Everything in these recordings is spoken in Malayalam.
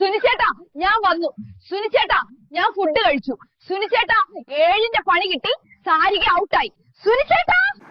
സുനിച്ചേട്ടാ ഞാൻ വന്നു. സുനിച്ചേട്ടാ ഞാൻ ഫുഡ് കഴിച്ചു. സുനിച്ചേട്ടാ ഏഴിന്റെ പണി കിട്ടി. സാരിക ഔട്ടായി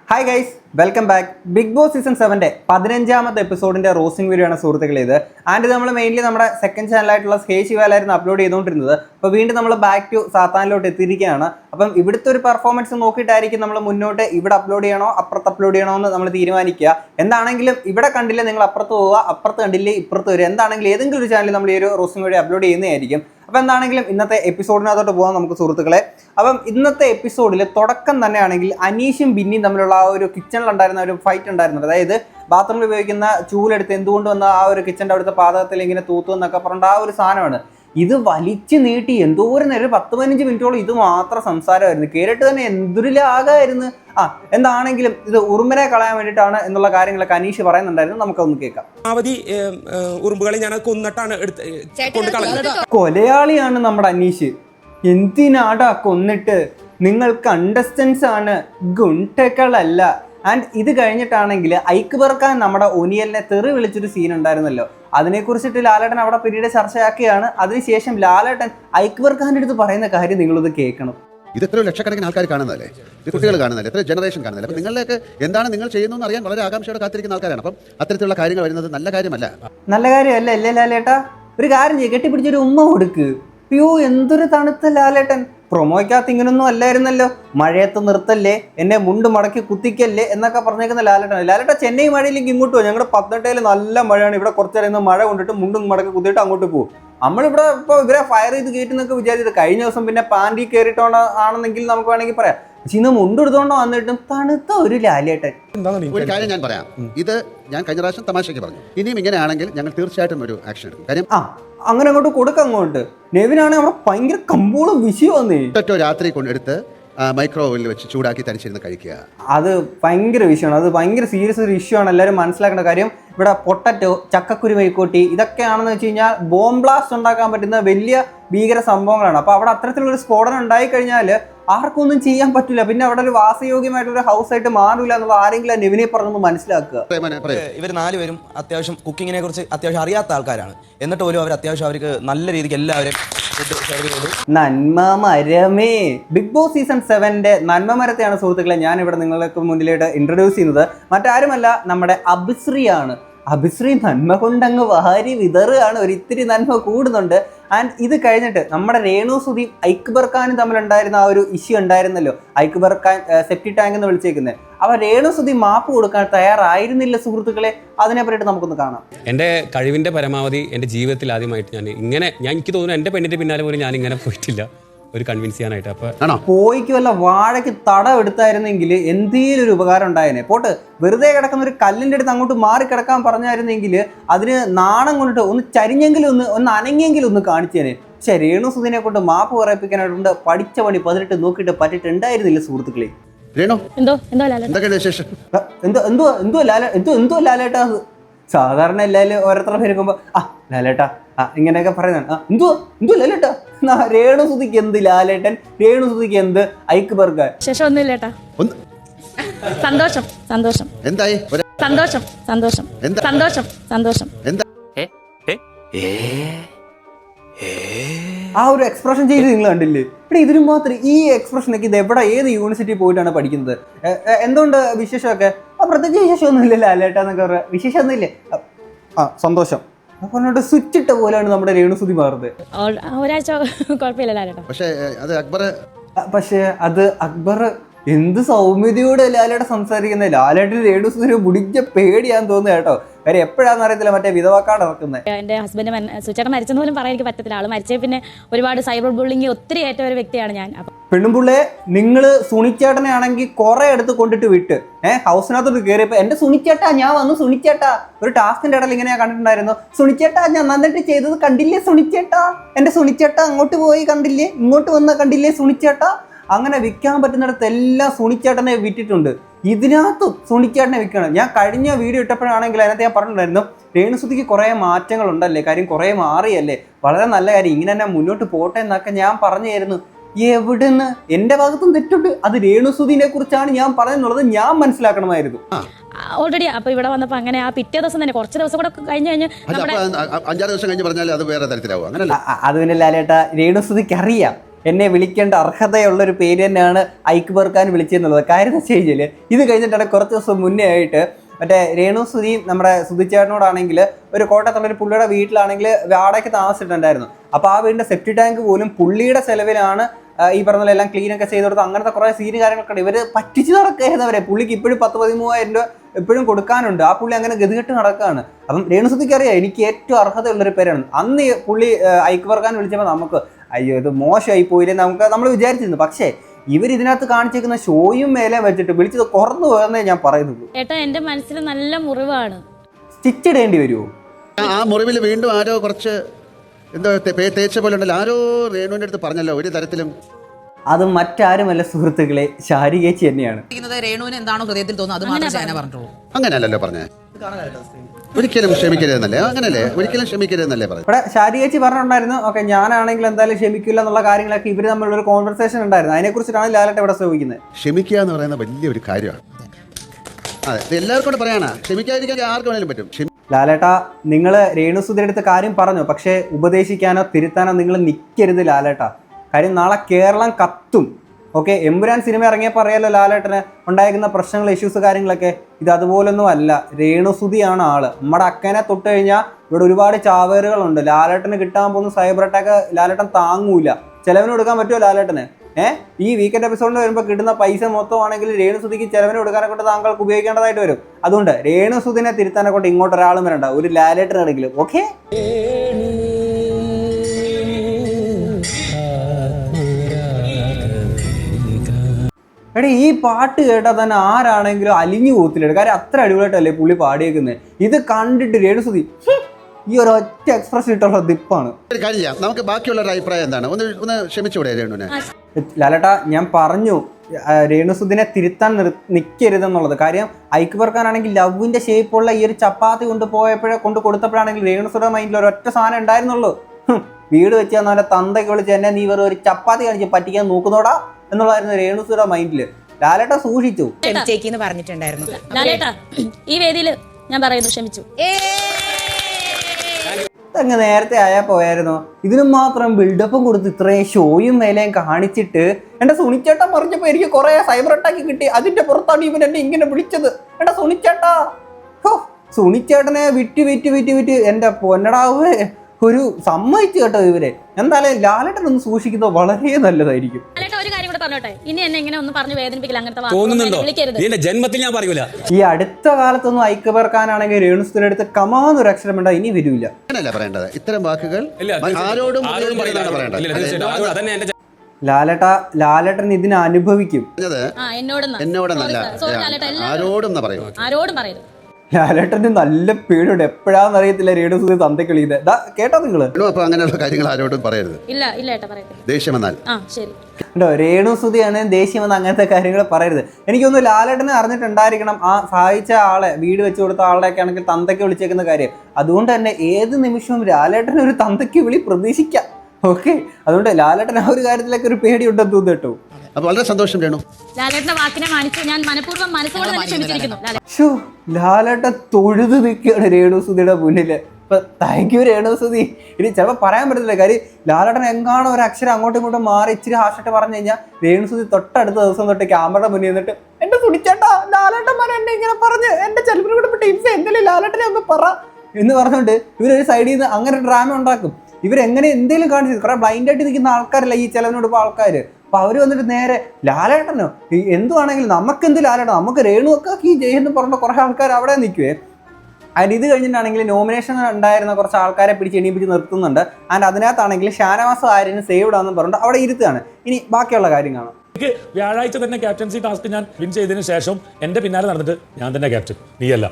hi guys welcome back Bigg Boss season സെവന്റെ പതിനഞ്ചാമത്തെ എപ്പിസോഡിന്റെ റോസിംഗ് വീഡിയോ ആണ് സുഹൃത്തുക്കളെ ഇത്. ആൻഡ് നമ്മൾ മെയിൻലി നമ്മുടെ സെക്കൻഡ് ചാനലായിട്ടുള്ള സ്കേ ശിവാലായിരുന്നു അപ്ലോഡ് ചെയ്തുകൊണ്ടിരുന്നത്. അപ്പോൾ വീണ്ടും നമ്മൾ ബാക്ക് ടു സാത്താനിലോട്ട് എത്തിയിരിക്കുകയാണ്. അപ്പം ഇവിടുത്തെ ഒരു പെർഫോമൻസ് നോക്കിയിട്ടായിരിക്കും നമ്മൾ മുന്നോട്ട് ഇവിടെ അപ്ലോഡ് ചെയ്യണോ അപ്പുറത്ത് അപ്ലോഡ് ചെയ്യണോ എന്ന് നമ്മൾ തീരുമാനിക്കുക. എന്താണെങ്കിലും ഇവിടെ കണ്ടില്ലേ നിങ്ങൾ അപ്പുറത്ത് പോവുക അപ്പുറത്ത് കണ്ടില്ലേ ഇപ്പുറത്ത് വരിക. എന്താണെങ്കിലും ഏതെങ്കിലും ഒരു ചാനൽ നമ്മൾ ഈ ഒരു റോസിംഗ് വീഡിയോ അപ്ലോഡ് ചെയ്യുന്നതായിരിക്കും. അപ്പോൾ എന്താണെങ്കിലും ഇന്നത്തെ എപ്പിസോഡിനകത്തോട്ട് പോകാം നമുക്ക് സുഹൃത്തുക്കളെ. അപ്പം ഇന്നത്തെ എപ്പിസോഡിൽ തുടക്കം തന്നെയാണെങ്കിൽ അനീഷും ബിന്നിയും തമ്മിലുള്ള ആ ഒരു കിച്ചണിലുണ്ടായിരുന്ന ഒരു ഫൈറ്റ് ഉണ്ടായിരുന്നത് അതായത് ബാത്റൂമിൽ ഉപയോഗിക്കുന്ന ചൂലെടുത്ത് എന്തുകൊണ്ട് വന്ന ആ ഒരു കിച്ചന്റെ അവിടുത്തെ പാതകത്തിൽ ഇങ്ങനെ തൂത്തു എന്നൊക്കെ പറഞ്ഞിട്ട് ആ ഒരു സാധനമാണ്. ഇത് വലിച്ചു നീട്ടി എന്തോരം നേരം ഒരു പത്ത് പതിനഞ്ച് മിനിറ്റോളം ഇത് മാത്രം സംസാരമായിരുന്നു. കേട്ടിട്ട് തന്നെ എന്തൊരു ലാഗമായിരുന്നു ആ എന്താണെങ്കിലും ഇത് ഉറുമ്പനെ കളയാൻ വേണ്ടിയിട്ടാണ് എന്നുള്ള കാര്യങ്ങളൊക്കെ അനീഷ് പറയുന്നുണ്ടായിരുന്നു. നമുക്കൊന്ന് കേൾക്കാം. പരമാവധി ഉറുമ്പുകളെ ഞാൻ കൊന്നിട്ടാണ് എടുത്ത് കൊലയാളിയാണ് നമ്മുടെ അനീഷ്. എന്തിനാടാ കൊന്നിട്ട്? നിങ്ങൾ കണ്ടസ്റ്റൻസ് ആണ്. ഗുണ്ടകളല്ല. ആൻഡ് ഇത് കഴിഞ്ഞിട്ടാണെങ്കിൽ ഐക്ക് പെറുക്കാൻ നമ്മുടെ ഒനിയലിനെ തെറി വിളിച്ചൊരു സീൻ ഉണ്ടായിരുന്നല്ലോ. അതിനെക്കുറിച്ചിട്ട് ലാലേട്ടൻ അവിടെ പിന്നീട് ചർച്ചയാക്കുകയാണ്. അതിനുശേഷം ലാലേട്ടൻ ഐക്ക് പെറുക്കാന്റെ അടുത്ത് പറയുന്ന കാര്യം നിങ്ങളിത് കേൾക്കണം. ഇത് എത്രയോ ലക്ഷക്കണക്കിന് ആൾക്കാർ കാണുന്നതല്ലേ? ഇത് കുട്ടികൾ കാണുന്നതല്ലേ? എത്ര ജനറേഷൻ കാണുന്നതല്ലേ? അപ്പം നിങ്ങളിലേക്ക് എന്താണ് നിങ്ങൾ ചെയ്യുന്നതെന്ന് അറിയാൻ വളരെ ആകാംക്ഷയോടെ കാത്തിരിക്കുന്ന ആൾക്കാരാണ്. അപ്പം അത്തരത്തിലുള്ള കാര്യങ്ങൾ വരുന്നത് നല്ല കാര്യമല്ല. നല്ല കാര്യമല്ല അല്ലേ ലാലേട്ടാ? ഒരു കാര്യം ചെയ്യും കെട്ടിപ്പിടിച്ചൊരു ഉമ്മ കൊടുക്ക്. അയ്യോ എന്തൊരു തണുത്ത ലാലേട്ടൻ. പ്രൊമോയ്ക്കകത്ത് ഇങ്ങനൊന്നും അല്ലായിരുന്നല്ലോ. മഴയത്ത് നിർത്തല്ലേ എന്നെ മുണ്ട് മടക്കി കുത്തിക്കല്ലേ എന്നൊക്കെ പറഞ്ഞേക്കുന്ന ലാലേട്ടൻ. ലാലേട്ട ചെന്നൈ മഴയിലേക്ക് ഇങ്ങോട്ട് പോകും ഞങ്ങളുടെ പത്തനംതിട്ടയിൽ നല്ല മഴയാണ്. ഇവിടെ കുറച്ച് നേരം മഴ കൊണ്ടിട്ട് മുണ്ടും മടക്കി കുത്തിയിട്ട് അങ്ങോട്ട് പോകും നമ്മളിവിടെ ഇപ്പോൾ ഇവരെ ഫയർ ചെയ്ത് കയറ്റുന്നൊക്കെ വിചാരിച്ചത്. കഴിഞ്ഞ ദിവസം പിന്നെ പാന്റി കയറിയിട്ടോണ ആണെന്നെങ്കിൽ നമുക്ക് വേണമെങ്കിൽ പറയാം. പക്ഷെ ഇന്ന് മുണ്ടെടുത്തോണ്ട് വന്നിട്ടും തണുത്ത ഒരു ലാലേട്ടൻ. ഒരു കാര്യം ഞാൻ പറയാം. ഇത് ഞാൻ കഴിഞ്ഞ പ്രാവശ്യം തമാശയ്ക്ക് പറഞ്ഞു. ഇനിയും ഇങ്ങനെയാണെങ്കിൽ ഞങ്ങൾ തീർച്ചയായിട്ടും ഒരു ആക്ഷൻ എടുക്കും. കാര്യം ആ. അങ്ങനെ അങ്ങോട്ട് കൊടുക്ക അങ്ങോട്ട് നെവിനാണെങ്കിൽ അവിടെ ഭയങ്കര കമ്പോളം വിഷയം വന്നേ ഒറ്റ രാത്രി കൊണ്ടെടുത്ത് മൈക്രോവേവിൽ വെച്ച് ചൂടാക്കി തനിച്ചിരുന്ന് കഴിക്കുക? അത് ഭയങ്കര വിഷയമാണ്. അത് ഭയങ്കര സീരിയസ് ഒരു ഇഷ്യൂ ആണ്. എല്ലാവരും മനസ്സിലാക്കേണ്ട കാര്യം ഇവിടെ പൊട്ടറ്റോ ചക്കക്കുരു മെഴുക്കോട്ടി ഇതൊക്കെയാണെന്ന് വെച്ച് കഴിഞ്ഞാൽ ബോംബ് ബ്ലാസ്റ്റ് ഉണ്ടാക്കാൻ പറ്റുന്ന വലിയ ഭീകര സംഭവങ്ങളാണ്. അപ്പോൾ അവിടെ അത്തരത്തിലുള്ള ഒരു സ്ഫോടനം ഉണ്ടായി കഴിഞ്ഞാൽ ആർക്കൊന്നും ചെയ്യാൻ പറ്റില്ല. പിന്നെ അവിടെ ഒരു വാസയോഗ്യമായിട്ടൊരു ഹൗസ് ആയിട്ട് മാറില്ല എന്നുള്ള ആരെങ്കിലും നിവിനെ പറഞ്ഞൊന്ന് മനസ്സിലാക്കുക. ഇവർ നാലുപേരും അത്യാവശ്യം കുക്കിങ്ങിനെ കുറിച്ച് അത്യാവശ്യം അറിയാത്ത ആൾക്കാരാണ്. എന്നിട്ട് പോലും അവർ അത്യാവശ്യം അവർക്ക് നല്ല രീതിക്ക് എല്ലാവരും നന്മമരമേ നന്മ മരമേ. ബിഗ് ബോസ് സീസൺ സെവന്റെ നന്മ മരത്തെയാണ് സുഹൃത്തുക്കളെ ഞാൻ ഇവിടെ നിങ്ങൾക്ക് മുന്നിലായിട്ട് ഇൻട്രൊഡ്യൂസ് ചെയ്യുന്നത്. മറ്റാരുമല്ല നമ്മുടെ അഭിശ്രീയാണ് അഭിശ്രീ നന്മ കൊണ്ടങ്ങ് വാരി വിതറുകയാണ്. ഒരിത്തിരി നന്മ കൂടുന്നുണ്ട്. ആൻഡ് ഇത് കഴിഞ്ഞിട്ട് നമ്മുടെ രേണു സുദീപ് ഐക്ക് ഖാനും തമ്മിലുണ്ടായിരുന്ന ആ ഒരു ഇഷ്യൂ ഉണ്ടായിരുന്നല്ലോ. ഐക്ക് ഖാൻ സെപ്റ്റി ടാങ്ക് എന്ന് വിളിച്ചേക്കുന്നത് അവ രേണു സുധി മാപ്പ് കൊടുക്കാൻ തയ്യാറായിരുന്നില്ല സുഹൃത്തുക്കളെ. അതിനെ പറ്റിയിട്ട് നമുക്കൊന്ന് കാണാം. എന്റെ കഴിവിന്റെ പരമാവധി എന്റെ ജീവിതത്തിൽ ആദ്യമായിട്ട് ഞാൻ ഇങ്ങനെ ഞാൻ എനിക്ക് തോന്നുന്നു എന്റെ പെണ്ണിന്റെ പിന്നാലെ പോലും ഞാൻ ഇങ്ങനെ പോയിട്ടില്ല. ഒരു കൺവിൻസ് ചെയ്യാനായിട്ട്. അപ്പൊ ആണോ? പോയിക്ക് വല്ല വാഴയ്ക്ക് തടം എടുത്തായിരുന്നെങ്കിൽ എന്തെങ്കിലും ഒരു ഉപകാരം ഉണ്ടായേനെ. പോട്ട് വെറുതെ കിടക്കുന്ന ഒരു കല്ലിന്റെ അടുത്ത് അങ്ങോട്ട് മാറി കിടക്കാൻ പറഞ്ഞായിരുന്നെങ്കിൽ അതിന് നാണം കൊണ്ടിട്ട് ഒന്ന് ചരിഞ്ഞെങ്കിലും ഒന്ന് ഒന്ന് അനങ്ങിയെങ്കിലും ഒന്ന് കാണിച്ചേനെ. പക്ഷെ രേണു സുധിനെ കൊണ്ട് മാപ്പ് പറയിപ്പിക്കാനായിട്ടുണ്ട്. പഠിച്ച പണി പതിനെട്ട് നോക്കിയിട്ട് പറ്റിയിട്ടുണ്ടായിരുന്നില്ല സുഹൃത്തുക്കളെ. രേണു? എന്തോ? എന്തോ വിശേഷം? എന്തോ എന്തോ എന്തോ ലാല എന്തോ എന്തോ ലാലേട്ടാ? അത് സാധാരണ എല്ലാവരും ഓരോരുത്തർ പേര് ആ ലാലേട്ടാ ആ ഇങ്ങനെയൊക്കെ പറയുന്നതാണ്. ആ എന്തോ എന്തോ ലാലേട്ടാ? എന്നാ രേണു സുതിക്ക് എന്ത് ലാലേട്ടൻ? രേണു സുതിക്ക് എന്ത്? ഐക്ക് ബർഗർ ശേഷം ഒന്നുമില്ല ഒന്ന്. സന്തോഷം സന്തോഷം. എന്തായി? സന്തോഷം സന്തോഷം. എന്താ? സന്തോഷം സന്തോഷം. എന്താ? ആ ഒരു എക്സ്പ്രഷൻ ചെയ്ത് നിങ്ങൾ കണ്ടില്ലേ? ഇവിടെ ഇതിനു മാത്രം ഈ എക്സ്പ്രഷനൊക്കെ ഇത് എവിടെ ഏത് യൂണിവേഴ്സിറ്റി പോയിട്ടാണ് പഠിക്കുന്നത്? എന്തുകൊണ്ട് വിശേഷമൊക്കെ? ആ പ്രത്യേകിച്ച് വിശേഷമൊന്നും ഇല്ലല്ലോ ലാലേട്ടാ എന്നൊക്കെ പറയാം വിശേഷമൊന്നും ഇല്ലേ ആ, ആ സന്തോഷം. പറഞ്ഞോട്ട് സ്വിച്ച് ഇട്ട പോലെയാണ് നമ്മുടെ രേണുസുതി മാറുന്നത്. ഒരാഴ്ച കുഴപ്പമില്ല പക്ഷേ അത് അക്ബർ പക്ഷേ അത് അക്ബർ എന്ത് സൗമ്യതയോടെ ലാലേട്ട സംസാരിക്കുന്നത് ലാലേട്ടിന് രേണുസുതിന് മുടിഞ്ഞ പേടിയാന്ന് തോന്നുന്നു കേട്ടോ. കാര്യം എപ്പോഴാന്ന് അറിയത്തില്ല മറ്റേ വിധവാക്കാട് ഇറക്കുന്നത് എന്റെ ഹസ്ബൻഡ് സുചേട്ടൻ മരിച്ചെന്ന് പോലും പറയാൻ എനിക്ക് പറ്റത്തില്ല. ആൾ മരിച്ചേ പിന്നെ ഒരുപാട് സൈബർ ബുള്ളിങ് ഒത്തിരി ഏറ്റ ഒരു വ്യക്തിയാണ് ഞാൻ. പെണ്ണുമ്പുള്ളെ നിങ്ങൾ സുണിച്ചേട്ടനെ ആണെങ്കിൽ കുറെ എടുത്ത് കൊണ്ടിട്ട് വിട്ട്. ഏഹ് ഹൗസിനകത്തോട്ട് കയറിയപ്പോ എന്റെ സുണിച്ചേട്ടാ ഞാൻ വന്നു സുണിച്ചേട്ടാ ഒരു ടാസ്കിന്റെ ഇടയിൽ ഇങ്ങനെ ഞാൻ കണ്ടിട്ടുണ്ടായിരുന്നു. സുണിച്ചേട്ടാ ഞാൻ നന്നിട്ട് ചെയ്തത് കണ്ടില്ലേ സുണിച്ചേട്ടാ എന്റെ സുണിച്ചേട്ടാ അങ്ങോട്ട് പോയി കണ്ടില്ലേ? ഇങ്ങോട്ട് വന്ന കണ്ടില്ലേ സുണിച്ചേട്ടാ അങ്ങനെ വിൽക്കാൻ പറ്റുന്നിടത്ത് എല്ലാം സുണിച്ചേട്ടനെ വിറ്റിട്ടുണ്ട്. ഇതിനകത്തും സുണിച്ചേട്ടനെ വിൽക്കണം ഞാൻ കഴിഞ്ഞ വീഡിയോ ഇട്ടപ്പോഴാണെങ്കിൽ അതിനകത്ത് ഞാൻ പറഞ്ഞിട്ടുണ്ടായിരുന്നു രേണുസുതിക്ക് കുറേ മാറ്റങ്ങൾ ഉണ്ടല്ലേ കാര്യം കുറേ മാറിയല്ലേ? വളരെ നല്ല കാര്യം. ഇങ്ങനെ തന്നെ മുന്നോട്ട് പോട്ടെ എന്നൊക്കെ ഞാൻ പറഞ്ഞു തരുന്നു എവിടുന്ന്? എന്റെ ഭാഗത്തും തെറ്റുണ്ട്. അത് രേണുസുതിനെ കുറിച്ചാണ് ഞാൻ പറയുന്നുള്ളത് ഞാൻ മനസ്സിലാക്കണമായിരുന്നു. ഓൾറെഡി അപ്പൊ ഇവിടെ വന്നപ്പോ അങ്ങനെ ആ പിറ്റേ ദിവസം തന്നെ കുറച്ച് ദിവസം കൂടെ കഴിഞ്ഞ് കഴിഞ്ഞ് അഞ്ചാറ് ദിവസം കഴിഞ്ഞ് പറഞ്ഞാൽ അത് വേറെ തരത്തിലാവും അത് പിന്നെ ലാലേട്ട രേണുസുതിക്ക് അറിയാം എന്നെ വിളിക്കേണ്ട അർഹതയുള്ള ഒരു പേര് തന്നെയാണ് ഐക്ക് ബർക്കാൻ വിളിച്ചെന്നുള്ളത് കാര്യം വെച്ച് കഴിഞ്ഞാൽ ഇത് കഴിഞ്ഞിട്ടാണ് കുറച്ച് ദിവസം മുന്നേ ആയിട്ട് മറ്റേ രേണു സുധി നമ്മുടെ സുധിച്ചേട്ടനോടാണെങ്കിൽ ഒരു കോട്ടയത്തുള്ള ഒരു പുള്ളിയുടെ വീട്ടിലാണെങ്കിൽ വാടകയ്ക്ക് താമസിച്ചിട്ടുണ്ടായിരുന്നു. അപ്പോൾ ആ വീടിന്റെ സെപ്റ്റി ടാങ്ക് പോലും പുള്ളിയുടെ ചെലവിലാണ് ഈ പറഞ്ഞ എല്ലാം ക്ലീൻ ഒക്കെ ചെയ്ത് കൊടുത്ത് അങ്ങനത്തെ കുറേ സീന് കാര്യങ്ങളൊക്കെ ഉണ്ട് ഇവർ പറ്റിച്ച് നടക്കായിരുന്നവരെ പുള്ളിക്ക് ഇപ്പോഴും പത്ത് പതിമൂവായിരം രൂപ എപ്പോഴും കൊടുക്കാനുണ്ട്. ആ പുള്ളി അങ്ങനെ ഗതികെട്ട് നടക്കുകയാണ്. അപ്പം രേണുസുദ്ധിക്ക് അറിയാം എനിക്ക് ഏറ്റവും അർഹതയുള്ളൊരു പേരാണ്. അന്ന് പുള്ളി ഐക്ക് പറക്കാൻ വിളിച്ചപ്പോൾ നമുക്ക് അയ്യോ ഇത് മോശമായി പോയില്ലേ നമുക്ക് നമ്മൾ വിചാരിച്ചിരുന്നു. പക്ഷേ ഇവർ ഇതിനകത്ത് കാണിച്ചേക്കുന്ന ഷോയും മേലെ വെച്ചിട്ട് വിളിച്ചത് കുറന്നു പോയെന്നേ ഞാൻ പറയുന്നുള്ളൂ. ഏട്ടാ എന്റെ മനസ്സിൽ നല്ല മുറിവാണ്. സ്റ്റിച്ച് ഇടേണ്ടി വരുമോ ആ- മുറിവിൽ വീണ്ടും ആരോ കുറച്ച് എന്തോ പേ- തേച്ച പോലെ ഉണ്ടല്ലോ. ആരോ രേണുവിന്റെ അടുത്ത് പറഞ്ഞല്ലോ ഒരു തരത്തിലും. അത് മറ്റാരുമല്ല സുഹൃത്തുക്കളെ ശാരികേച്ചി തന്നെയാണ്. രേണുവിന് എന്താണോ ഹൃദയത്തിൽ തോന്നുന്നത് അത് മാത്രമേ ഞാൻ പറഞ്ഞിട്ടുള്ളൂ അങ്ങനെയല്ലല്ലോ പറഞ്ഞേ. ഒരിക്കലും ക്ഷമിക്കരുതെന്നല്ലേ? അങ്ങനല്ലേ? ഒരിക്കലും ക്ഷമിക്കരുതെന്നല്ലേ പറഞ്ഞു ഇവിടെ ശാരികേച്ചി പറഞ്ഞിട്ടുണ്ടായിരുന്നു ഓക്കെ ഞാനാണെങ്കിൽ എന്തായാലും ക്ഷമിക്കില്ല എന്നുള്ള കാര്യങ്ങളൊക്കെ ഇവർ തമ്മിലുള്ള ഒരു കോൺവെർസേഷൻ ഉണ്ടായിരുന്നു. അതിനെക്കുറിച്ചിട്ടാണ് ലാലട്ട് ഇവിടെ ശ്രമിക്കുന്നത്. ക്ഷമിക്കുക എന്ന് പറയുന്ന വലിയൊരു കാര്യമാണ്. അതെ ഇത് എല്ലാവർക്കും കൂടെ പറയാനാ? ക്ഷമിക്കാതിരിക്കാൻ ആർക്ക് വേണേലും പറ്റും. ക്ഷമി- ലാലേട്ട നിങ്ങൾ രേണുസുധിയുടെ അടുത്ത് കാര്യം പറഞ്ഞു പക്ഷേ ഉപദേശിക്കാനോ തിരുത്താനോ നിങ്ങൾ നിൽക്കരുത് ലാലേട്ട. കാര്യം നാളെ കേരളം കത്തും. ഓക്കെ എമ്പുരാൻ സിനിമ ഇറങ്ങിയപ്പോൾ അറിയാലോ ലാലേട്ടന് ഉണ്ടായിരിക്കുന്ന പ്രശ്നങ്ങൾ ഇഷ്യൂസ് കാര്യങ്ങളൊക്കെ. ഇത് അതുപോലൊന്നും അല്ല. രേണുസുതിയാണ് ആൾ. നമ്മുടെ അക്കനെ തൊട്ട് കഴിഞ്ഞാൽ ഇവിടെ ഒരുപാട് ചാവേറുകളുണ്ട്. ലാലേട്ടന് കിട്ടാൻ പോകുന്ന സൈബർ അറ്റാക്ക് ലാലേട്ടൻ താങ്ങൂല. ചിലവിന് കൊടുക്കാൻ പറ്റുമോ ലാലേട്ടന്? ഏഹ് ഈ വീക്കെൻഡ് എപ്പിസോഡിൽ വരുമ്പോൾ കിട്ടുന്ന പൈസ മൊത്തമാണെങ്കിൽ രേണുസുതിക്ക് ചിലവിന് കൊടുക്കാനെ കൊണ്ട് താങ്കൾക്ക് ഉപയോഗിക്കേണ്ടതായിട്ട് വരും. അതുകൊണ്ട് രേണുസുതിനെ തിരുത്താനെ കൊണ്ട് ഇങ്ങോട്ട് ഒരാളും വരണ്ട. ഒരു ലാലേട്ടനാണെങ്കിലും. ഓക്കെ? എടാ ഈ പാട്ട് കേട്ടാൽ തന്നെ ആരാണെങ്കിലും അലിഞ്ഞു പോകത്തില്ല? കാര്യം അത്ര അടിപൊളിയായിട്ടല്ലേ പുള്ളി പാടിയേക്കുന്നത് ഇത് കണ്ടിട്ട് രേണുസുതി ഈ ഒരു ഒറ്റ എക്സ്പ്രസ് ഇട്ടുള്ള ദിപ്പാണ് ഒരു കാര്യം ചെയ്യാം. നമുക്ക് ബാക്കിയുള്ളവരുടെ അഭിപ്രായം എന്താണ്? ഒന്ന് ഒന്ന് ക്ഷമിച്ചുകൂടെ രേണുവിനെ. ലാലട്ട ഞാൻ പറഞ്ഞു രേണുസുദിനെ തിരുത്താൻ നിർ നിൽക്കരുതെന്നുള്ളത് കാര്യം ഐക്ക് പറക്കാനാണെങ്കിൽ ലവിന്റെ ഷേപ്പുള്ള ഈ ഒരു ചപ്പാത്തി കൊണ്ട് പോയപ്പോഴേ കൊണ്ട് കൊടുത്തപ്പോഴാണെങ്കിൽ രേണുസുടെ മൈൻഡിൽ ഒരൊറ്റ സാധനം ഉണ്ടായിരുന്നുള്ളൂ. വീട് വെച്ച് നല്ല തന്തയ്ക്ക് വിളിച്ച് എന്നെ നീ വെറും ഒരു ചപ്പാത്തി കാണിച്ച് പറ്റിക്കാൻ നോക്കുന്നോടാ. എന്നുള്ളതായിരുന്നു രേണുസുര മൈൻഡിൽ ലാലേട്ട സൂക്ഷിച്ചു. ക്ഷമിച്ചേക്കിന്ന് പറഞ്ഞിട്ടുണ്ടായിരുന്നു. ലാലേട്ടാ ഈ വേദിയിൽ ഞാൻ പറയുന്നു ക്ഷമിച്ചു. അങ്ങ് നേരത്തെ ആയാ പോയായിരുന്നു? ഇതിനും മാത്രം ബിൽഡപ്പും കൊടുത്ത് ഇത്രയും ഷോയും മേലെയും കാണിച്ചിട്ട് എന്റെ സുണിച്ചേട്ടാ പറഞ്ഞപ്പോ എനിക്ക് കുറെ സൈബർ അറ്റാക്ക് കിട്ടി. അതിന്റെ പുറത്താണ് ഇവൻ എന്നെ ഇങ്ങനെ വിളിച്ചത്. എന്റെ സുണിച്ചേട്ടാ ഹോ സുണിച്ചേട്ടനെ വിറ്റ് വിറ്റ് വിറ്റ് വിറ്റ്. എന്റെ പൊന്നടാവ്. ഒരു സമ്മതിച്ചു കേട്ടോ ഇവരെ. എന്തായാലും ലാലട്ടൻ ഒന്ന് സൂക്ഷിക്കുന്നത് വളരെ നല്ലതായിരിക്കും. ലാലേട്ടാ ഒരു കാര്യം കൂടെ പറഞ്ഞോട്ടെ? ഇനി എന്നെ ഇങ്ങനെ ഒന്ന് പറഞ്ഞ് വേദനിപ്പിക്കില്ല അങ്ങനത്തെ വാക്കുകളൊന്നും തോന്നുന്നുണ്ടോ? എന്നെ വിളിക്കരുത്. നീ എന്റെ ജന്മത്തിൽ ഞാൻ പറയൂല. ഈ അടുത്ത കാലത്തൊന്നും ഐക്യപേർക്കാനാണെങ്കിൽ രേണുസ്ഥയുടെ അടുത്ത് കമാന്നൊരു ഉണ്ടാ ഇനി വരില്ല പറയേണ്ടത്. ഇത്തരം വാക്കുകൾ ആരോടും പറയേണ്ടത്. ലാലേട്ട ലാലേട്ടൻ ഇതിനെ അനുഭവിക്കും. പറഞ്ഞത് ആ എന്നോടൊന്നും? എന്നോടെന്നല്ല. ആരോടും പറയൂ? ആരോടും പറയരുത്. ലാലേട്ടന് നല്ല പേടിയുണ്ട്. എപ്പോഴാന്ന് അറിയത്തില്ല റേഡിയോ സുധി ദാ കേട്ടോ നിങ്ങൾ. രേണു അപ്പൊ അങ്ങനെയുള്ള കാര്യങ്ങൾ ആരോടും പറയരുത്. ഇല്ല ഇല്ല ഏട്ടാ പറയത്തില്ല ദേഷ്യമെന്നാൽ ആ ശരി. കേട്ടോ രേണുസുതിയാണ് ദേഷ്യമെന്ന് അങ്ങനത്തെ കാര്യങ്ങൾ പറയരുത്. എനിക്കൊന്ന് ലാലേട്ടനെ അറിഞ്ഞിട്ടുണ്ടായിരിക്കണം ആ സഹായിച്ച ആളെ വീട് വെച്ച് കൊടുത്ത ആളുടെയൊക്കെ ആണെങ്കിൽ തന്തയ്ക്ക് വിളിച്ചേക്കുന്ന കാര്യം. അതുകൊണ്ട് തന്നെ ഏത് നിമിഷവും ലാലേട്ടന് ഒരു തന്തയ്ക്ക് വിളി പ്രതീക്ഷിക്കാം. ഓക്കെ? അതുകൊണ്ട് ലാലേട്ടൻ ആ ഒരു കാര്യത്തിലൊക്കെ ഒരു പേടിയുണ്ടെന്ന് തോന്നുന്നു കേട്ടോ. അപ്പൊ വളരെ സന്തോഷം രേണു. ലാലേട്ടന്റെ വാക്കിനെ മാനിച്ചു ഞാൻ മനഃപൂർവം തന്നെ ക്ഷമിച്ചിരിക്കുന്നു. ഷോ ലാലേട്ടൻ. തൊഴുത് നിൽക്കുകയാണ് രേണു സുധിയുടെ മുന്നിൽ ഇപ്പൊ താങ്ക് യു രേണു സുധി ഇനി ചിലപ്പോൾ പറയാൻ പറ്റത്തില്ല. കാര്യം ലാലേട്ടൻ എങ്ങാണോ ഒരു അക്ഷരം അങ്ങോട്ടും ഇങ്ങോട്ടും മാറി ഇച്ചിരി ഹാഷിട്ട് പറഞ്ഞു കഴിഞ്ഞാൽ രേണു സുധി തൊട്ടടുത്ത ദിവസം തൊട്ട് ക്യാമറയുടെ മുന്നിൽ നിന്നിട്ട് എന്റെ തുടിച്ചേട്ടാ ലാലേട്ടന്മാർ എന്നെ ഇങ്ങനെ പറഞ്ഞു എന്റെ ചെലപ്പിന് കൂടെ ടീംസ് എന്തെങ്കിലും ലാലേട്ടനെ ഒന്ന് പറ. എന്ന് പറഞ്ഞുകൊണ്ട് ഇവരൊരു സൈഡിൽ നിന്ന് അങ്ങനെ ഡ്രാമ ഉണ്ടാക്കും. ഇവരെങ്ങനെ എന്തെങ്കിലും കാണിച്ചു കുറെ ബ്ലൈൻഡായിട്ട് നിൽക്കുന്ന ആൾക്കാരല്ല ഈ ചിലവിനോട് ആൾക്കാർ അപ്പൊ അവർ വന്നിട്ട് നേരെ ലാലേട്ടനോ? എന്തുവാണെങ്കിലും നമുക്ക് എന്ത് ലാലേട്ടൻ നമുക്ക് രേണുവൊക്കെ ഈ ജയിന്ന് പറഞ്ഞ കുറെ ആൾക്കാർ അവിടെ നിൽക്കുവേ. ആൻഡ് ഇത് കഴിഞ്ഞിട്ടാണെങ്കിൽ നോമിനേഷൻ ഉണ്ടായിരുന്ന കുറച്ച് ആൾക്കാരെ പിടിച്ച് എണീപ്പിച്ച് നിർത്തുന്നുണ്ട്. ആൻഡ് അതിനകത്താണെങ്കിൽ ഷാനവാസ് ആര്യന് സേവ്ഡ് ആണെന്ന് പറഞ്ഞിട്ട് അവിടെ ഇരുത്തുകയാണ്. ഇനി ബാക്കിയുള്ള കാര്യം കാണാം. എനിക്ക് വ്യാഴാഴ്ച തന്നെ ക്യാപ്റ്റൻസി ടാസ്ക് ഞാൻ വിൻ ചെയ്തതിന് ശേഷം എന്റെ പിന്നാലെ നടന്നിട്ട് ഞാൻ തന്നെ ക്യാപ്റ്റൻ നീയല്ല.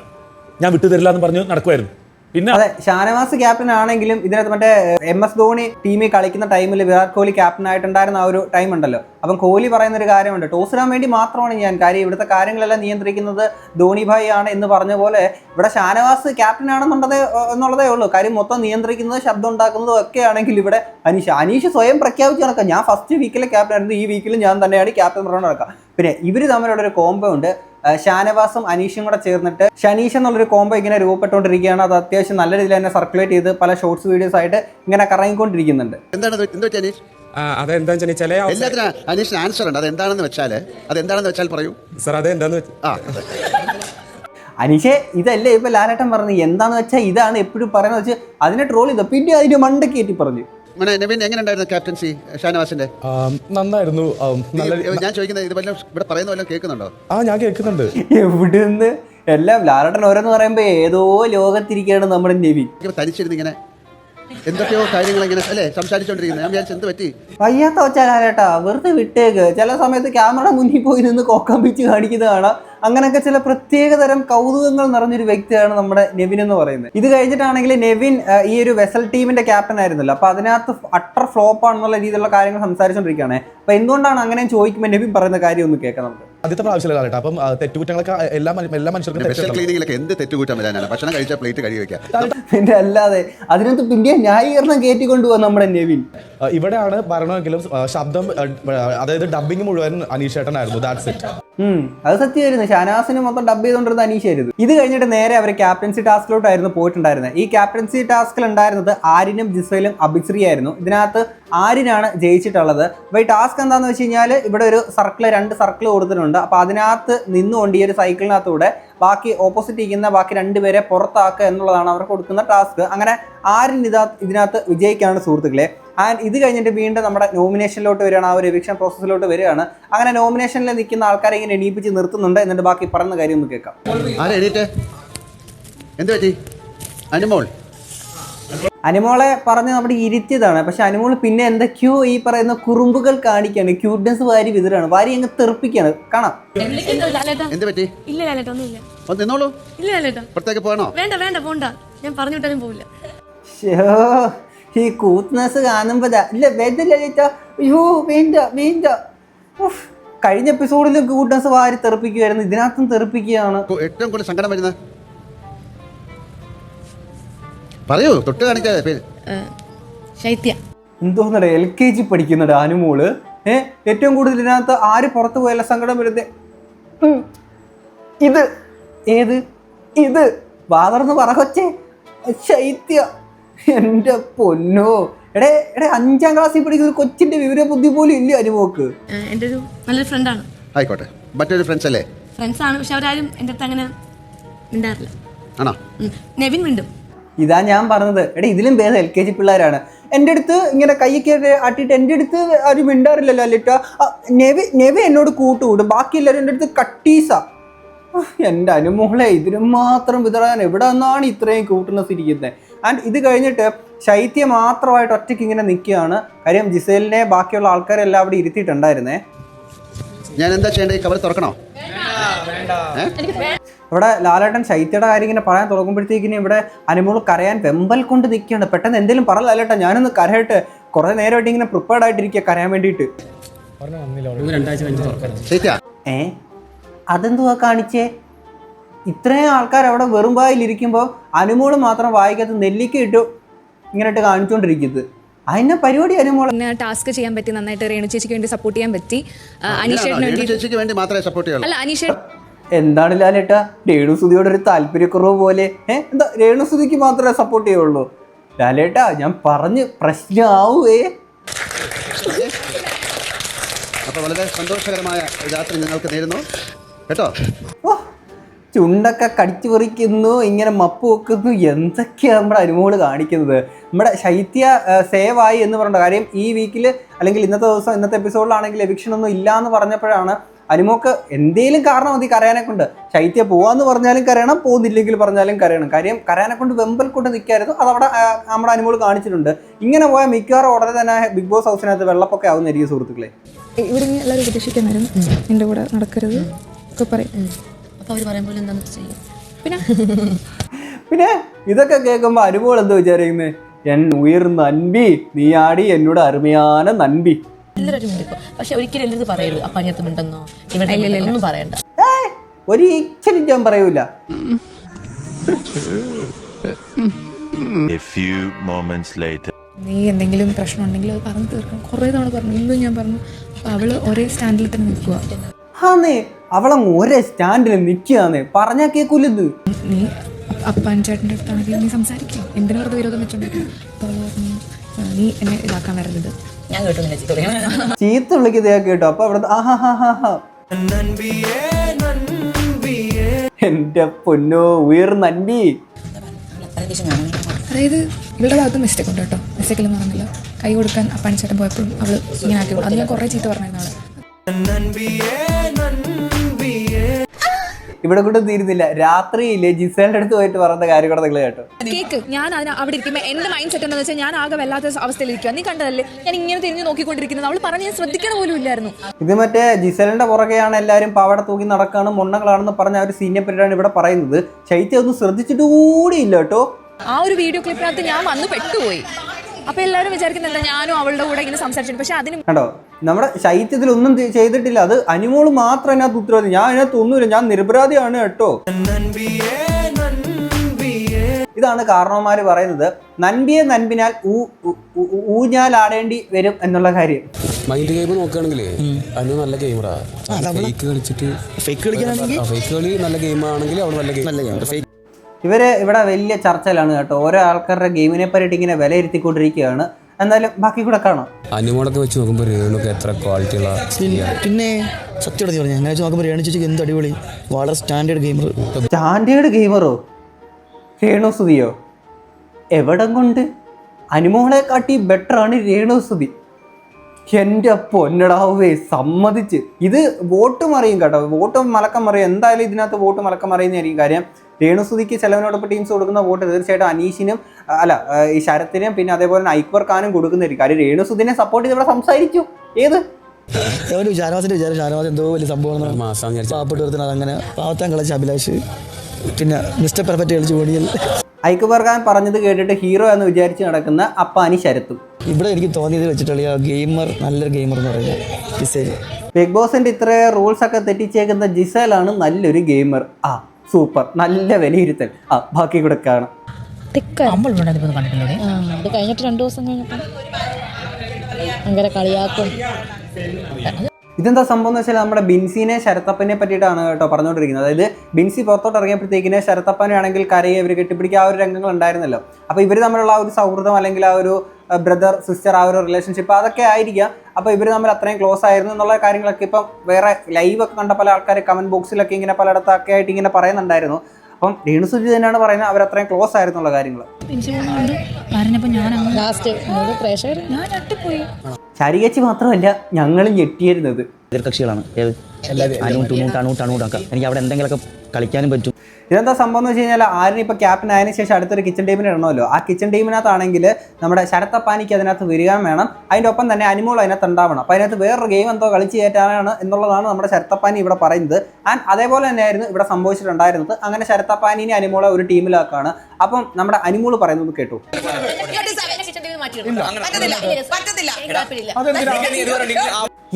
ഞാൻ വിട്ടുതരില്ല എന്ന് പറഞ്ഞ് നടക്കുമായിരുന്നു പിന്നെ അതെ ഷാനവാസ് ക്യാപ്റ്റൻ ആണെങ്കിലും ഇതിനകത്ത് മറ്റേ എം എസ് ധോണി ടീമിൽ കളിക്കുന്ന ടൈമിൽ വിരാട് കോഹ്ലി ക്യാപ്റ്റൻ ആയിട്ടുണ്ടായിരുന്ന ആ ഒരു ടൈം ഉണ്ടല്ലോ അപ്പം കോഹ്ലി പറയുന്ന ഒരു കാര്യമുണ്ട്. ടോസ് ഇടാൻ വേണ്ടി മാത്രമാണ് ഞാൻ കാര്യം ഇവിടുത്തെ കാര്യങ്ങളെല്ലാം നിയന്ത്രിക്കുന്നത് ധോണി ഭായി ആണ് എന്ന് പറഞ്ഞ പോലെ ഇവിടെ ഷാനവാസ് ക്യാപ്റ്റൻ ആണെന്നുള്ളതേ എന്നുള്ളതേ ഉള്ളൂ. കാര്യം മൊത്തം നിയന്ത്രിക്കുന്നത് ശബ്ദം ഉണ്ടാക്കുന്നതും ഒക്കെ ആണെങ്കിൽ ഇവിടെ അനീഷ് അനീഷ് സ്വയം പ്രഖ്യാപിച്ച് നടക്കാം. ഞാൻ ഫസ്റ്റ് വീക്കിലെ ക്യാപ്റ്റൻ ആയിരുന്നു. ഈ വീക്കിലും ഞാൻ തന്നെയാണ് ക്യാപ്റ്റൻ പറഞ്ഞ് നടക്കാം. പിന്നെ ഇവർ തമ്മിലുള്ള ഒരു ഉണ്ട് ഷാനവാസും അനീഷും കൂടെ ചേർന്നിട്ട് ഷനീഷ് എന്നുള്ളൊരു കോംബോ ഇങ്ങനെ രൂപപ്പെട്ടുകൊണ്ടിരിക്കുകയാണ്. അത് അത്യാവശ്യം നല്ല രീതിയിൽ തന്നെ സർക്കുലേറ്റ് ചെയ്ത് പല ഷോർട്സ് വീഡിയോസ് ആയിട്ട് ഇങ്ങനെ കറങ്ങിക്കൊണ്ടിരിക്കുന്നുണ്ട്. എന്താണ്? അനീഷ്? ആ, അതെന്താന്ന് വെച്ചാൽ ചില അവസരം- എല്ലാത്തിനും അനീഷിന് ആൻസർ ഉണ്ട്. അത് എന്താണെന്ന് വെച്ചാൽ അത് എന്താണെന്ന് വെച്ചാൽ പറയൂ. സാർ അത് എന്താന്ന് വെച്ചാൽ അനീഷേ ഇതല്ലേ ഇപ്പൊ ലാലേട്ടൻ പറഞ്ഞു എന്താന്ന് വെച്ചാൽ ഇതാണ് എപ്പോഴും പറയുന്നത് വെച്ച് അതിനെ ട്രോൾ ചെയ്തു? പിന്നെ അതിന്റെ മണ്ടക്ക് കയറ്റി പറഞ്ഞു. മോനെ നവീൻ എങ്ങനെ ഉണ്ടായിരുന്നു ക്യാപ്റ്റൻസി ഷാനവാസിന്റെ? നന്നായിരുന്നു. നല്ല ഞാൻ ചോദിക്കുന്നത് ഇത് വല്ലതും ഇവിടെ പറയുന്ന വല്ലതും കേൾക്കുന്നുണ്ടോ? ആ ഞാൻ കേൾക്കുന്നുണ്ട്. എവിടെ എല്ലാം ലാലേട്ടൻ ഓരോന്ന് പറയുമ്പോ ഏതോ ലോകത്തിരിക്കുകയാണ് നമ്മുടെ നെവി ഇങ്ങനെ തനിച്ചിരുന്ന് ഇങ്ങനെ എന്തൊക്കെയോ കാര്യങ്ങൾ ഇങ്ങനെ അല്ലേ സംസാരിച്ചോണ്ടിരിക്കുന്നത് ഞാൻ വിചാരിച്ചു എന്ത് പറ്റി? വയ്യാത്ത വെച്ചാ വെറുതെ വിട്ടേക്ക്. ചില സമയത്ത് ക്യാമറ മുന്നിൽ പോയി നിന്ന് കോക്കമ്പിച്ച് പിച്ച് കാണിക്കുന്നത് കാണാം. അങ്ങനെയൊക്കെ ചില പ്രത്യേക തരം കൗതുകങ്ങൾ നിറഞ്ഞൊരു വ്യക്തിയാണ് നമ്മുടെ നെവിൻ എന്ന് പറയുന്നത്. ഇത് കഴിഞ്ഞിട്ടാണെങ്കിൽ നെവിൻ ഈ ഒരു വെസൽ ടീമിന്റെ ക്യാപ്റ്റൻ ആയിരുന്നല്ലോ. അപ്പൊ അതിനകത്ത് അട്ടർ ഫ്ലോപ്പ് ആണെന്നുള്ള രീതിയിലുള്ള കാര്യങ്ങൾ സംസാരിച്ചുകൊണ്ടിരിക്കുകയാണ് അപ്പൊ എന്തുകൊണ്ടാണ് അങ്ങനെ ചോദിക്കുമ്പോൾ നെവിൻ പറയുന്ന കാര്യം ഒന്ന് കേൾക്കാം നമുക്ക്. ആദ്യത്തെ പ്രാവശ്യമല്ല കാലഘട്ടം. അപ്പം തെറ്റുകുറ്റങ്ങളൊക്കെ എല്ലാ എല്ലാ മനുഷ്യർക്കും. ക്ലീനിങ്ങിലൊക്കെ എന്ത് തെറ്റുകുറ്റം വരാനാണ് ഭക്ഷണം കഴിച്ച പ്ലേറ്റ് കഴുകി വെക്കാം പിന്നെ അല്ലാതെ അതിനകത്ത് പിന്നെ ന്യായീകരണം കയറ്റിക്കൊണ്ടുപോകാൻ നമ്മുടെ നെവിൻ. ഇവിടെയാണ് ഭരണമെങ്കിലും ശബ്ദം അതായത് ഡബിങ് മുഴുവൻ അനീഷേട്ടനായിരുന്നു. ദാറ്റ്സ് ഇറ്റ് അത് സത്യമായിരുന്നു. ഷാനാസിന് മൊത്തം ഡബ് ചെയ്തുകൊണ്ടിരുന്ന അനീഷായിരുന്നു ഇത് കഴിഞ്ഞിട്ട് നേരെ അവർ ക്യാപ്റ്റൻസി ടാസ്കിലോട്ടായിരുന്നു പോയിട്ടുണ്ടായിരുന്നത് ഈ ക്യാപ്റ്റൻസി ടാസ്കിൽ ഉണ്ടായിരുന്നത് ആര്യനും ജിസയിലും അഭിശ്രീ ആയിരുന്നു. ഇതിനകത്ത് ആര്യനാണ് ജയിച്ചിട്ടുള്ളത്. അപ്പോൾ ഈ ടാസ്ക് എന്താണെന്ന് വെച്ച് കഴിഞ്ഞാൽ ഇവിടെ ഒരു സർക്കിൾ രണ്ട് സർക്കിൾ കൊടുത്തിട്ടുണ്ട്. അപ്പോൾ അതിനകത്ത് നിന്നുകൊണ്ട് ഈ ഒരു സൈക്കിളിനകത്തൂടെ ബാക്കി ഓപ്പോസിറ്റ് ഇരിക്കുന്ന ബാക്കി രണ്ടുപേരെ പുറത്താക്കുക എന്നുള്ളതാണ് അവർക്ക് കൊടുക്കുന്ന ടാസ്ക് അങ്ങനെ ആരും ഇതാ ഇതിനകത്ത് വിജയിക്കാണ് സുഹൃത്തുക്കളെ? ആൻഡ് ഇത് കഴിഞ്ഞിട്ട് വീണ്ടും നമ്മുടെ നോമിനേഷനിലോട്ട് വരികയാണ്. ആ ഒരു എവിക്ഷൻ പ്രോസസ്സിലോട്ട് വരികയാണ്. അങ്ങനെ നോമിനേഷനിൽ നിൽക്കുന്ന ആൾക്കാരെ ഇങ്ങനെ എണീപ്പിച്ച് നിർത്തുന്നുണ്ട് എന്നിട്ട് ബാക്കി പറയുന്ന കാര്യം ഒന്ന് കേൾക്കാം. എന്ത് പറ്റി? അനുമോൾ? അനിമോളെ പറഞ്ഞ് നമ്മുടെ ഇരുത്തിയതാണ്. പക്ഷെ അനിമോൾ പിന്നെ എന്തൊക്കെയോ ഈ പറയുന്ന കുറുമ്പുകൾ കാണിക്കാണ്. ക്യൂട്ട്നെസ് വാരി വിതരാണ്. വാരി അങ്ങ് തെറിപ്പിക്കാണ്. കാണാം. എന്ത് പറ്റി? ഇല്ല ലാലേട്ടാ ഒന്നുമില്ല. ഒന്ന് നിന്നോളൂ. ഇല്ല ലാലേട്ടാ. പുറത്തേക്ക് പോകണോ വേണ്ട വേണ്ട പോണ്ട. ഞാൻ പോവില്ല. ഈ കൂത്ത്നെസ് കാണുമ്പോ ദാ- ഇല്ല വേണ്ട അയ്യോ വേണ്ട വേണ്ട. ഉഫ്, കഴിഞ്ഞ എപ്പിസോഡിലും കൂട്ട്നസ് വാരി തെറിപ്പിക്കുമായിരുന്നു ഇതിനകത്തും തെറിപ്പിക്കുകയാണ്. ഏറ്റവും കൂടുതൽ സങ്കടം വരുന്നത് പറയൂ തൊട്ട് കാണിക്കാതെ പേര് ശൈത്യ. എന്തോന്നട എൽ കെ ജി പഠിക്കുന്ന അനുമോൾ ഏ ഏറ്റവും കൂടുതൽ ഇതിനകത്ത് ആര് പുറത്തു പോയല്ല സങ്കടം വരുന്നത് ഉം. ഇത്. ഏത്? ഇത്. വാതർന്ന് പറകൊച്ചേ ശൈത്യ എന്റെ പൊന്നോ. എടേ എടേ അഞ്ചാം ക്ലാസ്സിൽ പഠിക്കുന്ന ഒരു കൊച്ചിന്റെ വിവര ബുദ്ധി പോലും ഇല്ല അനുമോക്ക് എന്റെ ഒരു നല്ലൊരു ആണ് ആയിക്കോട്ടെ. മറ്റൊരു ഫ്രണ്ട്സ് അല്ലേ ഫ്രണ്ട്സ് ആണ് പക്ഷെ അവരാരും എന്റെ അടുത്ത് അങ്ങനെ മിണ്ടാറില്ല. ആണോ? ഉം. നെവിൻ മിണ്ടും. ഇതാ ഞാൻ പറഞ്ഞത്. എടാ ഇതിലും ഭേദം എൽ കെ ജി പിള്ളേരാണ്. എന്റെ അടുത്ത് ഇങ്ങനെ കൈയൊക്കെ ആട്ടിയിട്ട് എന്റെ അടുത്ത് ആരും മിണ്ടാറില്ലല്ലോ അല്ലിട്ട നെവി നെവി എന്നോട് കൂട്ടുകൂടും. ബാക്കി എല്ലാവരും എന്റെ അടുത്ത് കട്ടീസാ. എന്റെ അനുമോളെ ഇതിനും മാത്രം വിതറാൻ എവിടെ നിന്നാണ് ഇത്രയും കൂട്ടുന്നത് ഇരിക്കുന്നത് ആൻഡ് ഇത് കഴിഞ്ഞിട്ട് ശൈത്യ മാത്രമായിട്ട് ഒറ്റയ്ക്ക് ഇങ്ങനെ നിൽക്കുകയാണ്. കാര്യം ജിസേലിനെ ബാക്കിയുള്ള ആൾക്കാരെല്ലാം അവിടെ ഇരുത്തിയിട്ടുണ്ടായിരുന്നേ. ഞാൻ എന്താ ചെയ്യേണ്ടത്? ഈ കവർ തുറക്കണോ? ഇവിടെ ലാലേട്ടൻ ശൈത്യയുടെ കാര്യം ഇങ്ങനെ പറയാൻ തുടങ്ങുമ്പോഴത്തേക്കിനും ഇവിടെ അനുമോൾ കരയാൻ വെമ്പൽ കൊണ്ട് നിൽക്കുകയാണ്. പെട്ടെന്ന് എന്തെങ്കിലും പറ ലാലേട്ടൻ ഞാനൊന്ന് കരയട്ടെ. കുറേ നേരമായിട്ട് ഇങ്ങനെ പ്രിപ്പയർഡ് ആയിട്ടിരിക്കുക കരയാൻ വേണ്ടിയിട്ട്. ഏ? അതെന്തുവാ കാണിച്ചേ? ഇത്രയും ആൾക്കാർ അവിടെ വെറും വായിലിരിക്കുമ്പോൾ അനുമോൾ മാത്രം വായിക്കത്ത് നെല്ലിക്ക ഇട്ടു ഇങ്ങനെ ഇട്ട് കാണിച്ചുകൊണ്ടിരിക്കുന്നത് അതിന്റെ പരിപാടി അനുമോൾ ടാസ്ക് ചെയ്യാൻ പറ്റി നന്നായിട്ട് രേണു ചേച്ചിക്ക് വേണ്ടി സപ്പോർട്ട് ചെയ്യാൻ പറ്റി. അനീഷ് വേണ്ടി മാത്രമേ സപ്പോർട്ട് അല്ല അനീഷ എന്താണ് ലാലേട്ട? രേണുസുതിയോട് ഒരു താല്പര്യക്കുറവ് പോലെ ഏഹ് എന്താ രേണുസുതിക്ക് മാത്രമേ സപ്പോർട്ട് ചെയ്യുള്ളൂ? ലാലേട്ട ഞാൻ പറഞ്ഞ് പ്രശ്നമാവേ അപ്പോൾ വളരെ സന്തോഷകരമായ രാത്രി നിങ്ങൾക്ക് നേരുന്നു. കേട്ടോ? ചുണ്ടൊക്കെ കടിച്ചു പറിക്കുന്നു ഇങ്ങനെ മപ്പ് വെക്കുന്നു എന്തൊക്കെയാണ് നമ്മുടെ അനുമോൾ കാണിക്കുന്നത്? നമ്മുടെ ശൈത്യ സേവായി എന്ന് പറഞ്ഞ കാര്യം ഈ വീക്കിൽ അല്ലെങ്കിൽ ഇന്നത്തെ ദിവസം ഇന്നത്തെ എപ്പിസോഡിലാണെങ്കിൽ എവിക്ഷനൊന്നും ഇല്ല എന്ന് പറഞ്ഞപ്പോഴാണ് അനുമോക്ക് എന്തേലും കാരണം മതി കരയാനെ കൊണ്ട്. ശൈത്യ പോവാന്ന് പറഞ്ഞാലും കരയണം പോകുന്നില്ലെങ്കിൽ പറഞ്ഞാലും കരയണം. കാര്യം കരയാനെ കൊണ്ട് വെമ്പൽ കൊണ്ട് നിൽക്കായിരുന്നു അതവിടെ ആ, നമ്മുടെ അനുമോൾ കാണിച്ചിട്ടുണ്ട്. ഇങ്ങനെ പോയാൽ മിക്കവാറും ഉടനെ തന്നെ ബിഗ് ബോസ് ഹൗസിനകത്ത് വെള്ളപ്പൊക്കെ ആവുന്നതായിരിക്കും സുഹൃത്തുക്കളെ. ഇവിടെ എല്ലാവരും ഉപദേശിക്കുന്നായിരുന്നു എന്റെ കൂടെ നടക്കരുത്. ഒക്കെ പറയും. അപ്പോൾ അവർ പറയുമ്പോൾ എന്താണെന്ന് ചെയ്യും? പിന്നെ? പിന്നെ ഇതൊക്കെ കേൾക്കുമ്പോൾ അനുഭവം എന്താ വിചാരിക്കുന്നത് എൻ ഉയർ നൻപി നീ ആടി എന്നോട് അരുമയാണ് നൻപി. എല്ലാവരും മിണ്ടിപ്പോ പക്ഷെ ഒരിക്കലും എന്റെ അടുത്ത് പറയരുത്? അപ്പഞ്ഞത്ത് മിണ്ടെന്നോ? ഇവിടെ ഒന്നും പറയണ്ട. ഏയ്, ഒരു ഇച്ചിരി ഞാൻ പറയൂല. A few moments later. നീ എന്തെങ്കിലും പ്രശ്നം ഉണ്ടെങ്കിൽ അത് പറഞ്ഞു തീർക്കണം. കുറേ തവണ പറഞ്ഞു. ഇന്നും ഞാൻ പറഞ്ഞു അപ്പൊ അവൾ ഒരേ സ്റ്റാൻഡിൽ തന്നെ നിൽക്കുക. ആന്നേ അവളങ്ങ് ഒരേ സ്റ്റാൻഡിൽ നിൽക്കുകയാന്നേ. പറഞ്ഞാ കേൾക്കൂലത് നീ അപ്പാൻ ചേട്ടന്റെ അടുത്താണെങ്കിൽ നീ സംസാരിക്കും. എന്തിനു വെറുതെ വിരോധം വെച്ചോണ്ടിരിക്കും അപ്പോൾ അവൾ പറഞ്ഞു നീ എന്നെ ഇതാക്കാൻ വരരുത്. ഞാൻ കേട്ടു നിന്നെ ചീത്ത വിളിക്കണ. ചീത്ത വിളിക്കുന്നത് കേട്ടോ. അപ്പൊ അവിടെ ആഹാ ഹാ ഹാ ഹാ എന്റെ പൊന്നോ ഉയർ നന്ദി ഞാൻ അതായത് ഇവളുടെ ഭാഗത്ത് മിസ്റ്റേക്ക് ഉണ്ട് കേട്ടോ. മിസ്റ്റേക്ക് ഇല്ലെന്ന് പറഞ്ഞില്ല. കൈ കൊടുക്കാൻ അപ്പാൻ ചേട്ടൻ പോയപ്പോഴും അവൾ ഇങ്ങനെ ആക്കി അത് ഞാൻ കുറേ ചീത്ത പറഞ്ഞിരുന്നു അവൾ. ഇവിടെ കൂടെ തീരുന്നില്ല രാത്രിയില്ലേ? ജിസേലിന്റെ അടുത്ത് പോയിട്ട് പറയുന്ന കാര്യം കൂടെ നിങ്ങൾ കേട്ടോ. കേക്ക് ഞാൻ അതിന് അവിടെ ഇരിക്കുമ്പോൾ എന്റെ മൈൻഡ് സെറ്റ് എന്താണെന്ന് വെച്ചാൽ ഞാൻ ആകെ വല്ലാത്ത അവസ്ഥയിൽ ഇരിക്കുക നീ കണ്ടതല്ലേ? ഞാൻ ഇങ്ങനെ തിരിഞ്ഞു നോക്കിക്കൊണ്ടിരിക്കുന്നത്. അവൾ പറഞ്ഞ് ഞാൻ ശ്രദ്ധിക്കണ പോലും ഇല്ലായിരുന്നു. ഇത് മറ്റേ ജിസേലിന്റെ പുറകെയാണ് എല്ലാവരും പവട തൂക്കി നടക്കാണ് മുണ്ണകളാണെന്ന് പറഞ്ഞ ആ ഒരു സീനിയർ പറ്റിയാണ് ഇവിടെ പറയുന്നത്. ശൈത്യം ഒന്നും ശ്രദ്ധിച്ചിട്ട് കൂടിയില്ല കേട്ടോ. ആ ഒരു വീഡിയോ ക്ലിപ്പിനകത്ത് ഞാൻ വന്ന് പെട്ടുപോയി. അപ്പൊ എല്ലാവരും വിചാരിക്കുന്നത് എന്താ ഞാനും അവളുടെ കൂടെ ഇങ്ങനെ സംസാരിച്ചിട്ട് പക്ഷെ അതിന് കണ്ടോ? നമ്മുടെ ശൈത്യത്തിൽ ഒന്നും ചെയ്തിട്ടില്ല. അത് അനിമോൾ മാത്രം അതിനകത്ത് ഉത്തരവാദി ഞാൻ അതിനകത്ത് ഒന്നുമില്ല. ഞാൻ നിരപരാധിയാണ് കേട്ടോ. ഇതാണ് കാരണവന്മാര് പറയുന്നത്. നൻപിയെ നൻപിനാൽ ഊഞ്ഞാലാടേണ്ടി വരും എന്നുള്ള കാര്യം. മൈൻഡ് ഗെയിം നോക്കുകയാണെങ്കിൽ അനു നല്ല ഗെയിമറാ ഫേക്ക് കളിച്ചിട്ട് ഫേക്ക് കളിക്കാനാണെങ്കിൽ ഫേക്ക് കളി നല്ല ഗെയിം ആണെങ്കിൽ അവൾ നല്ല ഗെയിം ഇവർ ഇവിടെ വലിയ ചർച്ചയിലാണ് കേട്ടോ. ഓരോ ആൾക്കാരുടെ ഗെയിമിനെ പറ്റിയിട്ട് ഇങ്ങനെ വിലയിരുത്തിക്കൊണ്ടിരിക്കുകയാണ്. എന്നാലും ബാക്കി കൂടെ കാണാം. അനുമോളൊക്കെ വെച്ച് നോക്കുമ്പോൾ രേണുക്ക് എത്ര ക്വാളിറ്റി ഉള്ള പിന്നെ സത്യം പറഞ്ഞു അങ്ങനെ വെച്ച് നോക്കുമ്പോൾ രേണു ചേച്ചിക്ക് എന്ത് അടിപൊളി. വളരെ സ്റ്റാൻഡേർഡ് ഗെയിമർ സ്റ്റാൻഡേർഡ് ഗെയിമറോ രേണുസുതിയോ എവിടം കൊണ്ട്? അനുമോളെ കാട്ടി ബെറ്ററാണ് രേണുസുതി എന്റെ പൊന്നടാവേ സമ്മതിച്ച്. ഇത് വോട്ട് മറിയും കേട്ടോ. വോട്ട് മലക്കം മറിയും. എന്തായാലും ഇതിനകത്ത് വോട്ട് മലക്കം മറിയുന്നതായിരിക്കും കാര്യം. രേണുസുതിക്ക് ചെലവിനോടൊപ്പം ടീംസ് കൊടുക്കുന്ന വോട്ട് തീർച്ചയായിട്ടും അനീഷിനും അല്ല ഈ ശരത്തിനും പിന്നെ അതേപോലെ തന്നെ ഐക്വർ ഖാനും കൊടുക്കുന്നതായിരിക്കും കാര്യം. രേണുസുദിനെ സപ്പോർട്ട് ചെയ്ത് ഇവിടെ സംസാരിച്ചു. ഏത്? ഒരു ഷാനവാസിന്റെ വിചാരം ഷാനവാസ് എന്തോ വലിയ സംഭവം മാസം വിചാരിച്ച. പാവപ്പെട്ട് വരുത്തുന്നത് അങ്ങനെ പാവത്താൻ കളിച്ച അഭിലാഷ് പിന്നെ മിസ്റ്റർ പെർഫെക്റ്റ് കളിച്ച് ഓടിയൽ ഐക്വർ ഖാൻ പറഞ്ഞത് കേട്ടിട്ട് ഹീറോ എന്ന് വിചാരിച്ച് നടക്കുന്ന അപ്പാനി ശരത്തും. ഇവിടെ എനിക്ക് തോന്നിയത് വെച്ചിട്ടുള്ള ഗെയിമർ നല്ലൊരു ഗെയിമർ എന്ന് പറയുന്നത് ബിഗ് ബോസിന്റെ ഇത്രയും റൂൾസ് ഒക്കെ തെറ്റിച്ചേക്കുന്ന ജിസേലാണ് നല്ലൊരു ഗെയിമർ. ആ സൂപ്പർ. നല്ല വിലയിരുത്തൽ. ആ ബാക്കി കൂടെ കാണാം. അത് കഴിഞ്ഞിട്ട് രണ്ടു ദിവസം കഴിഞ്ഞപ്പം ഭയങ്കര കളിയാക്കും. ഇതെന്താ സംഭവം എന്ന് വെച്ചാൽ നമ്മുടെ ബിൻസിനെ ശരത്തപ്പനെ പറ്റിയിട്ടാണ് കേട്ടോ പറഞ്ഞുകൊണ്ടിരിക്കുന്നത്. അതായത് ബിൻസി പുറത്തോട്ട് ഇറങ്ങിയപ്പോഴത്തേക്കിന് ശരത്തപ്പനെ ആണെങ്കിൽ കരയെ ഇവർ കെട്ടിപ്പിടിക്കുക ആ ഒരു രംഗങ്ങൾ ഉണ്ടായിരുന്നല്ലോ. അപ്പോൾ ഇവർ തമ്മിലുള്ള ആ ഒരു സൗഹൃദം അല്ലെങ്കിൽ ആ ഒരു ബ്രദർ സിസ്റ്റർ ആ ഒരു റിലേഷൻഷിപ്പ് അതൊക്കെ ആയിരിക്കാം അപ്പോൾ ഇവർ തമ്മിൽ അത്രയും ക്ലോസ് ആയിരുന്നു എന്നുള്ള കാര്യങ്ങളൊക്കെ ഇപ്പം വേറെ ലൈവ് ഒക്കെ കണ്ട പല ആൾക്കാർ കമന്റ് ബോക്സിലൊക്കെ ഇങ്ങനെ പലയിടത്തൊക്കെ ആയിട്ട് ഇങ്ങനെ പറയുന്നുണ്ടായിരുന്നു. അപ്പം രേണുസുജി തന്നെയാണ് പറയുന്നത് അവർ അത്രയും ക്ലോസ് ആയിരുന്നുള്ള കാര്യങ്ങൾ ശരികച്ചി മാത്രമല്ല ഞങ്ങൾ ഞെട്ടിയിരുന്നത്. എതിർകക്ഷികളാണ്. ഏത്? അനൂട്ട് നൂട്ട് അണൂട്ട് അണൂട്ടാക്കാം എനിക്ക് അവിടെ എന്തെങ്കിലുമൊക്കെ കളിക്കാനും പറ്റും. ഇതെന്താ സംഭവം എന്ന് വെച്ച് കഴിഞ്ഞാൽ ആരും ഇപ്പോൾ ക്യാപ്റ്റൻ ആയതിനു ശേഷം അടുത്തൊരു കിച്ചൺ ടീമിന് ഇടണമല്ലോ. ആ കിച്ചൺ ടീമിനകത്താണെങ്കിൽ നമ്മുടെ ശരത്തപ്പാനിക്ക് അതിനകത്ത് വരികയും വേണം. അതിന്റെ ഒപ്പം തന്നെ അനിമോൾ അതിനകത്ത് ഉണ്ടാവണം. അപ്പോൾ അതിനകത്ത് വേറൊരു ഗെയിം എന്തോ കളിച്ച് കയറ്റാനാണ് എന്നുള്ളതാണ് നമ്മുടെ ശരത്തപ്പാനി ഇവിടെ പറയുന്നത്. ആൻഡ് അതേപോലെ തന്നെയായിരുന്നു ഇവിടെ സംഭവിച്ചിട്ടുണ്ടായിരുന്നത്. അങ്ങനെ ശരത്തപ്പാനിനെ അനിമോളെ ഒരു ടീമിലാക്കാണ് അപ്പം നമ്മുടെ അനിമോൾ പറയുന്നത് കേട്ടു.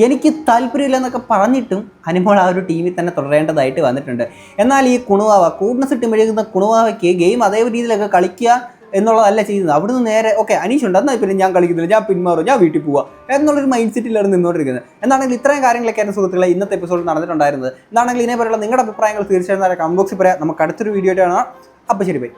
എനിക്ക് താല്പര്യമില്ല എന്നൊക്കെ പറഞ്ഞിട്ടും അനിമോൾ ആ ഒരു ടീമിൽ തന്നെ തുടരേണ്ടതായിട്ട് വന്നിട്ടുണ്ട്. എന്നാൽ ഈ കുണുവാവ കൂട്ട്നസ് ഇട്ട് മെഴുകുന്ന കുണുവാവയ്ക്ക് ഗെയിം അതേ രീതിയിലൊക്കെ കളിക്കുക എന്നുള്ളതല്ല ചെയ്യുന്നത്. അവിടുന്ന് നേരെ ഓക്കെ അനീഷ് ഉണ്ട് എന്നാൽ പിന്നെ ഞാൻ കളിക്കുന്നില്ല. ഞാൻ പിന്മാറും ഞാൻ വീട്ടിൽ പോവാ എന്നുള്ളൊരു മൈൻഡ് സെറ്റിലാണ് നിന്നുകൊണ്ടിരിക്കുന്നത്. എന്നാണെങ്കിൽ ഇത്രയും കാര്യങ്ങളൊക്കെയാണ് സുഹൃത്തുക്കളെ ഇന്നത്തെ എപ്പിസോഡിൽ നടന്നിട്ടുണ്ടായിരുന്നത്. എന്താണെങ്കിൽ ഇതിനെപ്പറ്റിയുള്ള നിങ്ങളുടെ അഭിപ്രായങ്ങൾ തീർച്ചയായും കമന്റ് ബോക്സിൽ പറയാം. നമുക്ക് അടുത്തൊരു വീഡിയോ കാണാം. അപ്പോൾ ശരി ബൈ